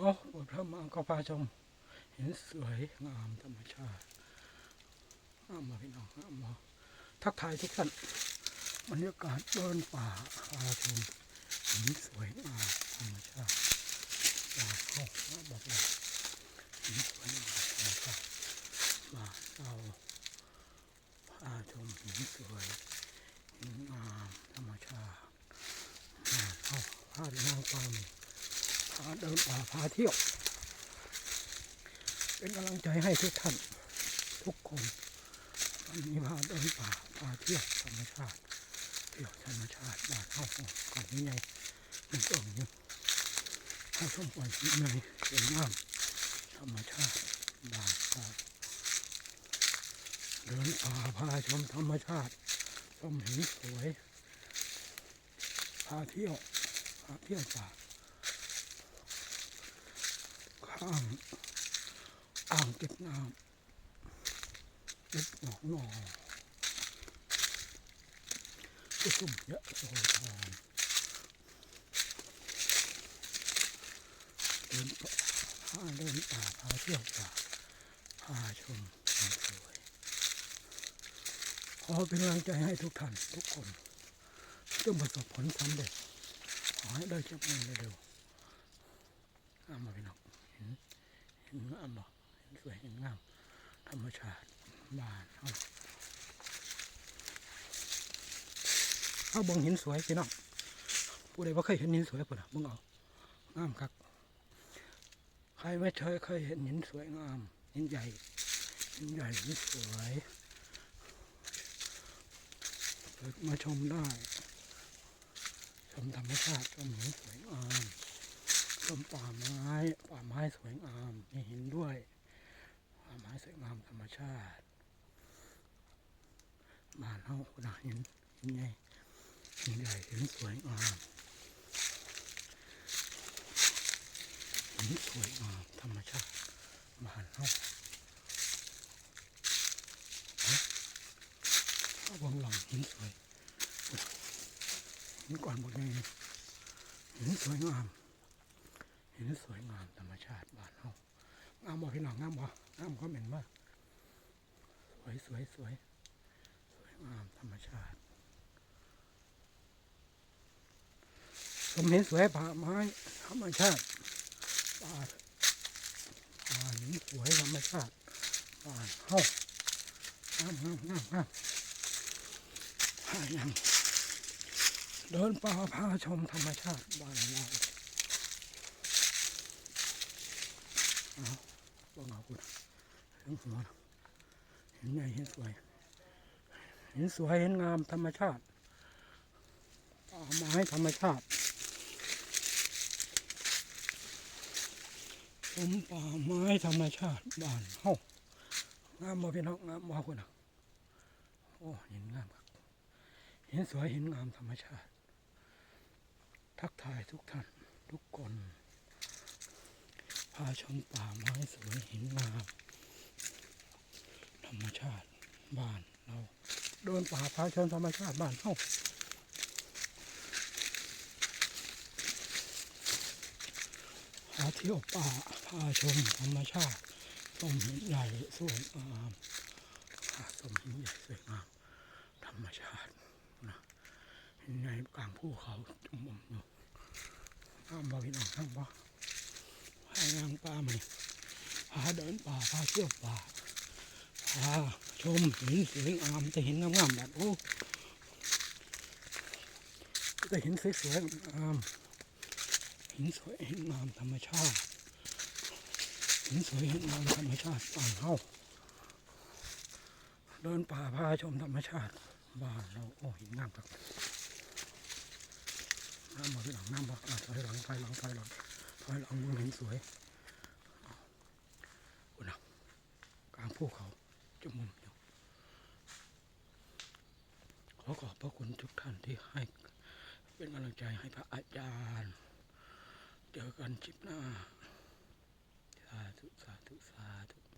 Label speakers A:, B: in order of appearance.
A: ออปวดพระมาก็พาชม เห็นสวยงามธรรมชาติงามาพี่น้องงามาทักทายทุกท่านบรรยากาศเดินป่าพาชมเห็นสวยงามธรรมชาติอยากเข้ามาบอกเลยเห็นสวยงามธรรมชาติมาเราพาชมเห็นสวยเห็นงามธรรมชาติมาเข้าพาพน้องฟังพาเดินป่าพาเที่ยว เป็นกำลังใจให้ทุกท่าน ทุกคนวันนี้พาเดินป่าพาเที่ยวธรรมชาติเที่ยวธรรมชาติบ้านเข้าก่อนนี้ไงมันก็อยู่เข้าชมก่อนที่ไงสวยงามธรรมชาติบ้านเราเดินป่าพาชมธรรมชาติชมเห็นสวยพาเที่ยวพาเที่ยวป่า ข้างอ่างเก็บน้ำเล็กหนองนอกุสุมยะโสธรเดินป่าพาเดินป่าพาเที่ยวป่าพาชมความสวยขอเป็นกำลังใจให้ทุกท่านทุกคนจงประสบผลสำเร็จขอให้ได้จับมือเร็วๆเอามาพี่น้อง ห็นเห็นงามบ่เห็นสวยเห็นงาม ธรรมชาติบ้านเฮาเอาบ่งเห็นสวยพี่น้องผู้ใดบ่าเคยเห็นหินสวยพุ่นน่ะบิ่งเอางามคักใครไม่เคยเคยเห็นหินสวยงามหินใหญ่หินใหญ่หินสวยเปิดมาชมได้ชมธรรมชาติชมหินสวยงาม ต้นป่าไม้ ป่าไม้สวยงามมีหินด้วย ป่าไม้สวยงามธรรมชาติบ้านเฮาคุณน่ะหินหินใหญ่หินใหญ่หินสวยงามหินสวยงามธรรมชาติบ้านเฮาเอ๊ะเอาเบงหลังหินสวยหินก่อนบอกยังไงหินสวยงาม นสวยงามธรรมชาติบ้านเฮางามบ่พี่น้องงามบ่งามก็เหม็นมากสวยสวยสวยสวยงามธรรมชาติผมเห็นสวยป่าไม้ธรรมชาติป่าป่านสวยธรรมชาติบ้านเฮางามงามงามงามพายังเดินป่าพาชมธรรมชาติบ้านเรา เอาบ้งเอาคุณเห็นหัวนะเห็นใหญ่เห็นสวย เห็นสวยเห็นงามธรรมชาติป่าไม้ธรรมชาติชมป่าไม้ธรรมชาติบ้านเฮางามบ่พี่น้องงามบ่คุณนะโอ้เห็นงามครับเห็นสวยเห็นงามธรรมชาติ ทักทายทุกท่านทุกคนาชมป่าไม้สวยเห็นงามธรรมชาติบ้านเราเดินป่าพาชมธรรมชาติบ้านเฮาพาเที่ยวป่าพาชมธรรมชาติชมหินใหญ่สวยงามพาชมหินใหญ่สวยงามธรรมชาตินะหินกลางภูเขาจุ่มอยู่ข้ามบ่พี่น้องข้ามบ่พายางป่ามานี่พาเดินป่าพาเที่ยวป่าพาชมหินสวยงามจะเห็นงามๆแบบโอ้จะเห็นสวยๆงามหินสวยเห็นงามธรรมชาติหินสวยเห็นงามธรรมชาติบ้านเฮาเดินป่าพาชมธรรมชาติบ้านเราโอ้ห็นงามครับน้ำมาที่หลังน้ำมาอะถอยหลังถอยหลังถอยหลัง ลอยลังมองเห็นสวยคุณนะกลางภูเขาจมุมอยู่ขอขอบพระคุณทุกท่านที่ให้เป็นกำลังใจให้พระอาจารย์ เจอกันชิปหน้า สาธุ สาธุ สาธุ